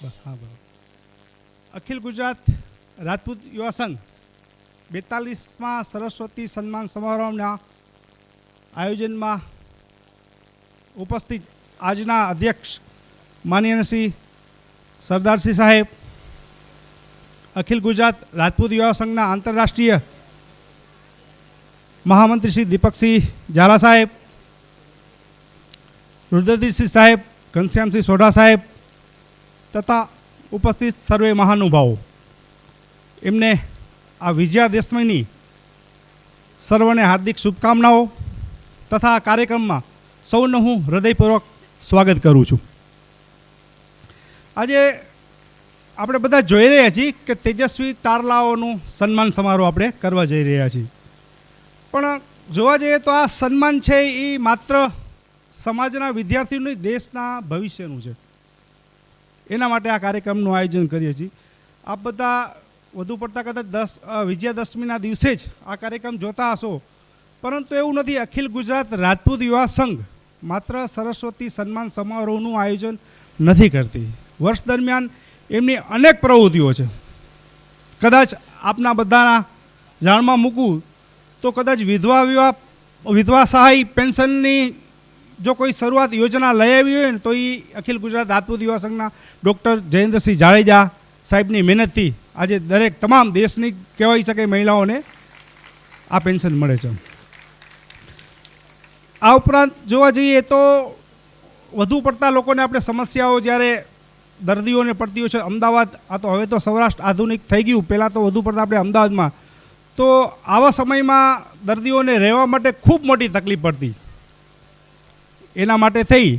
બસ હા બરાબર અખિલ ગુજરાત રાજપૂત યુવા સંઘ બેતાલીસમાં સરસ્વતી સન્માન સમારોહના આયોજનમાં ઉપસ્થિત આજના અધ્યક્ષ માનનીય શ્રી સરદારસિંહ સાહેબ, અખિલ ગુજરાત રાજપૂત યુવા સંઘના આંતરરાષ્ટ્રીય મહામંત્રી શ્રી દીપકસિંહ ઝાલા સાહેબ રુદ્રદીપસિંહ સાહેબ, ઘનશ્યામસિંહ સોઢા સાહેબ તથા ઉપસ્થિત સર્વે મહાનુભાવો. એમને આ વિજયાદશમીની સર્વને હાર્દિક શુભકામનાઓ તથા આ કાર્યક્રમમાં સૌનું હું હૃદયપૂર્વક સ્વાગત કરું છું. આજે આપણે બધા જોઈ રહ્યા છીએ કે તેજસ્વી તારલાઓનું સન્માન સમારોહ આપણે કરવા જઈ રહ્યા છીએ. પણ જોવા જઈએ તો આ સન્માન છે એ માત્ર સમાજના વિદ્યાર્થીઓની દેશના ભવિષ્યનું છે. એના માટે આ કાર્યક્રમનું આયોજન કરીએ છીએ. આપ બધા વધુ પડતા કદાચ દસ વિજયાદશમીના દિવસે જ આ કાર્યક્રમ જોતા હશો. પરંતુ એવું નથી, અખિલ ગુજરાત રાજપૂત યુવા સંઘ માત્ર સરસ્વતી સન્માન સમારોહનું આયોજન નથી કરતી. વર્ષ દરમિયાન એમની અનેક પ્રવૃત્તિઓ છે. કદાચ આપના બધાના જાણમાં મૂકું તો કદાચ વિધવા વિવાહ, વિધવા સહાય, પેન્શનની જો કોઈ શરૂઆત યોજના લઈ આવી હોય ને, તો એ અખિલ ગુજરાત રાજપૂત યુવા સંઘના ડૉક્ટર જયેન્દ્રસિંહ જાડેજા સાહેબની મહેનતથી આજે દરેક તમામ દેશની કહેવાય શકે મહિલાઓને આ પેન્શન મળે છે. આ ઉપરાંત જોવા જઈએ તો વધુ પડતા લોકોને આપણે સમસ્યાઓ જ્યારે દર્દીઓને પડતી હોય છે, અમદાવાદ, આ તો હવે તો સૌરાષ્ટ્ર આધુનિક થઈ ગયું, પહેલાં તો વધુ પડતા આપણે અમદાવાદમાં. તો આવા સમયમાં દર્દીઓને રહેવા માટે ખૂબ મોટી તકલીફ પડતી. એના માટે થઈ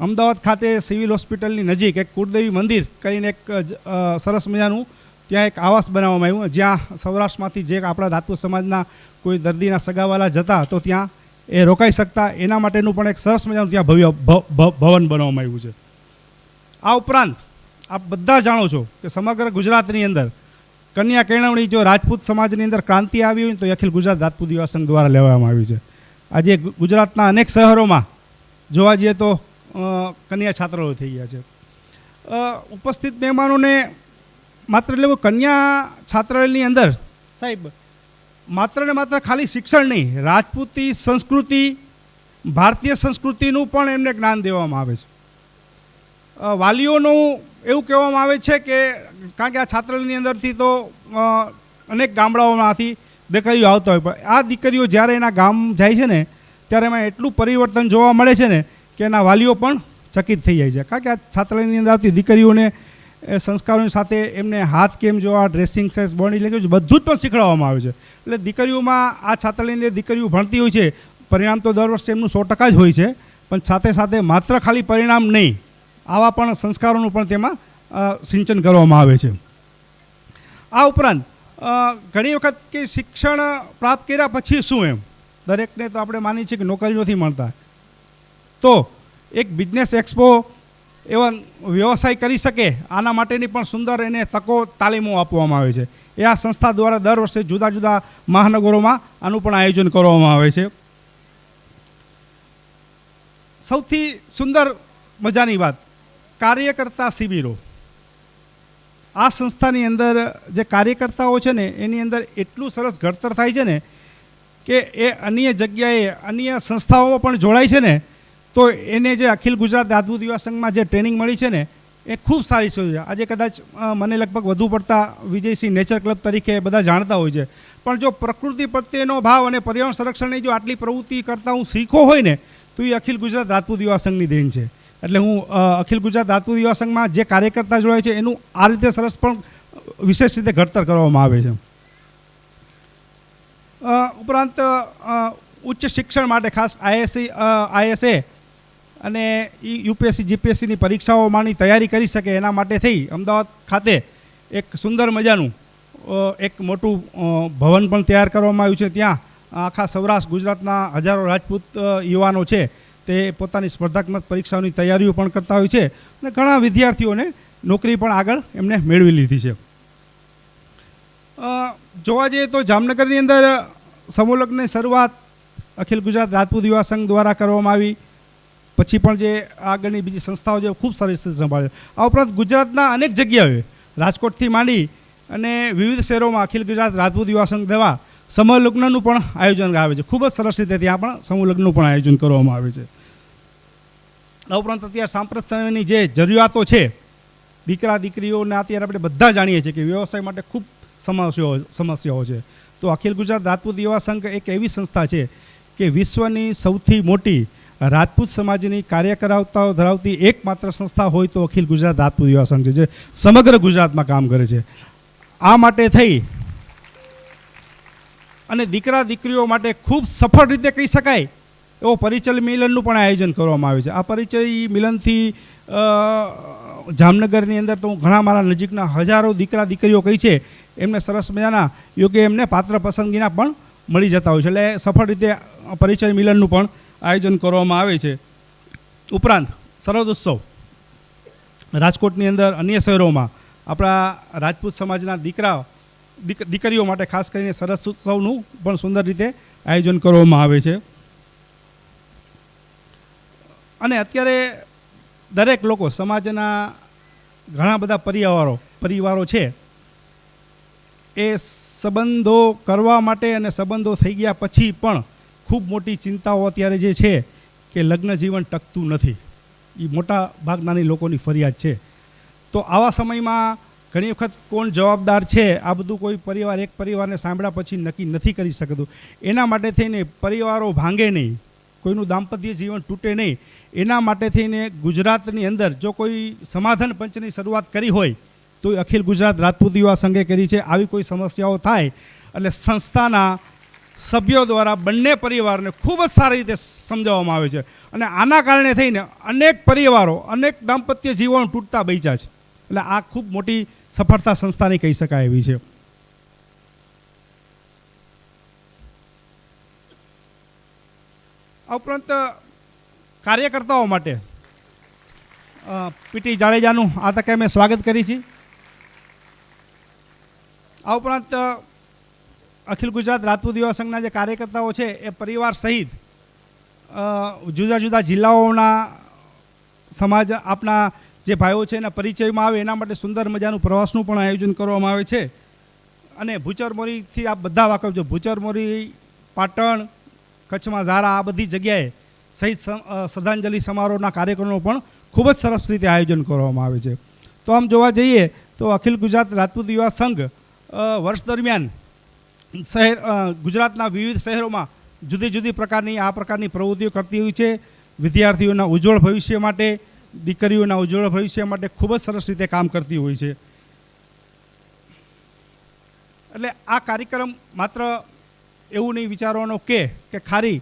અમદાવાદ ખાતે સિવિલ હોસ્પિટલની નજીક એક કુળદેવી મંદિર કરીને એક સરસ મજાનું ત્યાં એક આવાસ બનાવવામાં આવ્યું. જ્યાં સૌરાષ્ટ્રમાંથી જે આપણા ધાતુ સમાજના કોઈ દર્દીના સગાવાલા જતા તો ત્યાં એ રોકાઈ શકતા. એના માટેનું પણ એક સરસ મજાનું ત્યાં ભવ્ય ભવન બનાવવામાં આવ્યું છે. આ ઉપરાંત આપ બધા જાણો છો કે સમગ્ર ગુજરાતની અંદર કન્યા કેળવણી જો રાજપૂત સમાજની અંદર ક્રાંતિ આવી હોય તો અખિલ ગુજરાત રાજપૂત યુવા સંઘ દ્વારા લેવામાં આવી છે. આજે ગુજરાતના અનેક શહેરોમાં જોવા જઈએ તો કન્યા છાત્રાલયો થઈ ગયા છે. ઉપસ્થિત મહેમાનોને માત્ર એટલે કન્યા છાત્રાલયની અંદર સાહેબ, માત્ર ને માત્ર ખાલી શિક્ષણ નહીં, રાજપૂતી સંસ્કૃતિ, ભારતીય સંસ્કૃતિનું પણ એમને જ્ઞાન દેવામાં આવે છે. વાલીઓનું એવું કહેવામાં આવે છે કે, કારણ કે આ છાત્રાલયની અંદરથી તો અનેક ગામડાઓમાંથી દીકરીઓ આવતા હોય. પણ આ દીકરીઓ જ્યારે એના ગામ જાય છે ને, ત્યારે એમાં એટલું પરિવર્તન જોવા મળે છે ને કે એના વાલીઓ પણ ચકિત થઈ જાય છે. કારણ કે આ છાત્રાલયની અંદર આવતી દીકરીઓને સંસ્કારોની સાથે એમને હાથ કેમ જોવા ડ્રેસિંગ સેન્સ બોડી લેંગ્વેજ બધું જ પણ શીખવાડવામાં આવે છે. એટલે દીકરીઓમાં આ છાત્રાલયની અંદર દીકરીઓ ભણતી હોય છે, પરિણામ તો દર વર્ષે એમનું સો ટકા જ હોય છે, પણ સાથે સાથે માત્ર ખાલી પરિણામ નહીં, આવા પણ સંસ્કારોનું પણ તેમાં સિંચન કરવામાં આવે છે. આ ઉપરાંત ઘણી વખત કે શિક્ષણ પ્રાપ્ત કર્યા પછી શું એમ? દરેકને તો આપણે માની છીએ કે નોકરી નથી મળતા. તો એક બિઝનેસ એક્સપો એવા વ્યવસાય કરી શકે, આના માટેની પણ સુંદર એને તકો તાલીમો આપવામાં આવે છે. એ આ સંસ્થા દ્વારા દર વર્ષે જુદા જુદા મહાનગરોમાં આનું પણ આયોજન કરવામાં આવે છે. સૌથી સુંદર મજાની વાત, કાર્યકર્તા શિબિરો. આ સંસ્થાની અંદર જે કાર્યકર્તાઓ છે ને, એની અંદર એટલું સરસ ઘડતર થાય છે ને કે એ અન્ય જગ્યાએ, અન્ય સંસ્થાઓમાં પણ જોડાય છે ને, તો એને જે અખિલ ગુજરાત દાદુ દિવા સંઘમાં જે ટ્રેનિંગ મળી છે ને, એ ખૂબ સારી છે. આજે કદાચ મને લગભગ વધુ પડતા વિજયસિંહ નેચર ક્લબ તરીકે બધા જાણતા હોય છે. પણ જો પ્રકૃતિ પ્રત્યેનો ભાવ અને પર્યાવરણ સંરક્ષણની જો આટલી પ્રવૃત્તિ કરતા હું શીખો હોય ને, તો એ અખિલ ગુજરાત રાજપૂત યુવા સંઘની દેન છે. એટલે હું અખિલ ગુજરાત રાજપૂત યુવા સંઘમાં જે કાર્યકર્તા જોડાય છે, એનું આ રીતે સરસ પણ વિશેષ રીતે ઘડતર કરવામાં આવે છે. ઉપરાંત ઉચ્ચ શિક્ષણ માટે ખાસ આઈએસસી આઈએસએ અને યુપીએસસી, જીપીએસસીની પરીક્ષાઓમાંની તૈયારી કરી શકે એના માટે થઈ અમદાવાદ ખાતે એક સુંદર મજાનું એક મોટું ભવન પણ તૈયાર કરવામાં આવ્યું છે. ત્યાં આખા સૌરાષ્ટ્ર ગુજરાતના હજારો રાજપૂત યુવાનો છે. તે પોતાની સ્પર્ધાત્મક પરીક્ષાઓની તૈયારીઓ પણ કરતા હોય છે અને ઘણા વિદ્યાર્થીઓને નોકરી પણ આગળ એમને મેળવી લીધી છે. જોવા જઈએ તો જામનગરની અંદર સમૂહલગ્નની શરૂઆત અખિલ ગુજરાત રાજપૂત યુવા સંઘ દ્વારા કરવામાં આવી. પછી પણ જે આગળની બીજી સંસ્થાઓ છે, ખૂબ સારી રીતે સંભાળે. આ ઉપરાંત ગુજરાતના અનેક જગ્યાએ રાજકોટથી માંડી અને વિવિધ શહેરોમાં અખિલ ગુજરાત રાજપૂત યુવા સંઘ દ્વારા સમૂહલગ્નનું પણ આયોજન આવે છે. ખૂબ જ સરસ રીતે ત્યાં પણ સમૂહલગ્નનું પણ આયોજન કરવામાં આવે છે. આ ઉપરાંત અત્યારે સાંપ્રત સમયની જે જરૂરિયાતો છે, દીકરા, દીકરીઓને અત્યારે આપણે બધા જાણીએ છીએ કે વ્યવસાય માટે ખૂબ સમસ્યાઓ સમસ્યાઓ છે. તો અખિલ ગુજરાત રાજપૂત યુવા સંઘ એક એવી સંસ્થા છે કે વિશ્વની સૌથી મોટી રાજપૂત સમાજની કાર્ય કરાવતા ધરાવતી એકમાત્ર સંસ્થા હોય તો અખિલ ગુજરાત રાજપૂત યુવા સંઘ છે, જે સમગ્ર ગુજરાતમાં કામ કરે છે. આ માટે થઈ અને દીકરા, દીકરીઓ માટે ખૂબ સફળ રીતે કહી શકાય એવો પરિચય મિલનનું પણ આયોજન કરવામાં આવે છે. આ પરિચય મિલનથી જામનગરની અંદર તો હું ઘણા મારા નજીકના હજારો દીકરા દીકરીઓ કહી છે, એમને સરસ મજાના, યોગ્ય એમને પાત્ર પસંદગીના પણ મળી જતા હોય છે. એટલે સફળ રીતે પરિચય મિલનનું પણ આયોજન કરવામાં આવે છે. ઉપરાંત, સરહદ ઉત્સવ. રાજકોટની અંદર અન્ય શહેરોમાં આપણા રાજપૂત સમાજના દીકરા દીકરીઓ માટે ખાસ કરીને સરસ ઉત્સવનું પણ સુંદર રીતે આયોજન કરવામાં આવે છે. અને અત્યારે દરેક લોકો સમાજના ઘણા બધા પરિવારો પરિવારો છે, એ સંબંધો કરવા માટે અને સંબંધો થઈ ગયા પછી પણ ખૂબ મોટી ચિંતાઓ અત્યારે જે છે કે લગ્ન જીવન ટકતું નથી. એ મોટા ભાગનાની લોકોની ફરિયાદ છે. તો આવા સમયમાં ઘણી વખત કોણ જવાબદાર છે, આ બધું કોઈ પરિવાર, એક પરિવારને સાંભળ્યા પછી નક્કી નથી કરી શકતું. એના માટે થઈને પરિવારો ભાંગે નહીં. કોઈનું દાંપત્ય જીવન તૂટે નહીં. એના માટે થઈને ગુજરાતની અંદર જો કોઈ સમાધાન પંચની શરૂઆત કરી હોય, તો એ અખિલ ગુજરાત રાજપૂત યુવા સંઘે કરી છે. આવી કોઈ સમસ્યાઓ થાય, એટલે સંસ્થાના સભ્યો દ્વારા બંને પરિવારને ખૂબ જ સારી રીતે સમજાવવામાં આવે છે. અને આના કારણે થઈને અનેક પરિવારો, અનેક દાંપત્ય જીવન તૂટતા બચ્યા છે. એટલે આ ખૂબ મોટી સફળતા સંસ્થાની કહી શકાય એવી છે. આ ઉપરાંત કાર્યકર્તાઓ માટે પીટી જાડેજાનું આ તકે મેં સ્વાગત કરી છે. આ ઉપરાંત અખિલ ગુજરાત રાજપૂત યુવા સંઘના જે કાર્યકર્તાઓ છે, એ પરિવાર સહિત જુદા જુદા જિલ્લાઓના સમાજ, આપના જે ભાઈઓ છે એના પરિચયમાં આવે, એના માટે સુંદર મજાનું પ્રવાસનું પણ આયોજન કરવામાં આવે છે. અને ભૂચરમોરીથી આપ બધા વાકફ છો. ભૂચરમોરી, પાટણ, કચ્છમાં ઝારા, આ બધી જગ્યાએ સહિત શ્રદ્ધાંજલિ સમારોહના કાર્યક્રમો પણ ખૂબ જ સરસ રીતે આયોજન કરવામાં આવે છે. તો આમ જોવા જઈએ તો અખિલ ગુજરાત રાજપૂત યુવા સંઘ વર્ષ દરમિયાન શહેર ગુજરાતના વિવિધ શહેરોમાં જુદી જુદી પ્રકારની, આ પ્રકારની પ્રવૃત્તિઓ કરતી હોય છે. વિદ્યાર્થીઓના ઉજ્જવળ ભવિષ્ય માટે, દીકરીઓના ઉજ્જવળ ભવિષ્ય માટે ખૂબ જ સરસ રીતે કામ કરતી હોય છે. એટલે આ કાર્યક્રમ માત્ર એવું નહીં વિચારવાનો કે કે ખારી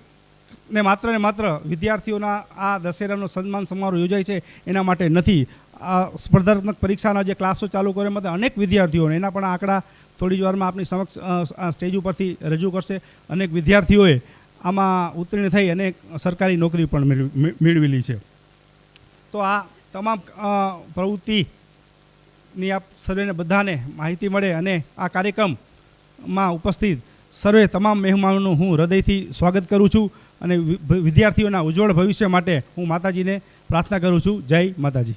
ને માત્ર ને માત્ર વિદ્યાર્થીઓના આ દશેરાનો સન્માન સમારોહ યોજાય છે, એના માટે નથી. આ સ્પર્ધાત્મક પરીક્ષાના જે ક્લાસો ચાલુ કરે માટે અનેક વિદ્યાર્થીઓને, એના પણ આંકડા થોડી જ વારમાં આપની સમક્ષ સ્ટેજ ઉપરથી રજૂ કરશે. અનેક વિદ્યાર્થીઓએ આમાં ઉત્તીર્ણ થઈ અને સરકારી નોકરી પણ મેળવેલી છે. તો આ તમામ પ્રવૃત્તિની આપ સર્વેને બધાને માહિતી મળે અને આ કાર્યક્રમમાં ઉપસ્થિત સર્વે તમામ મહેમાનોનું હું હૃદયથી સ્વાગત કરું છું અને વિદ્યાર્થીઓના ઉજ્જવળ ભવિષ્ય માટે હું માતાજીને પ્રાર્થના કરું છું. જય માતાજી.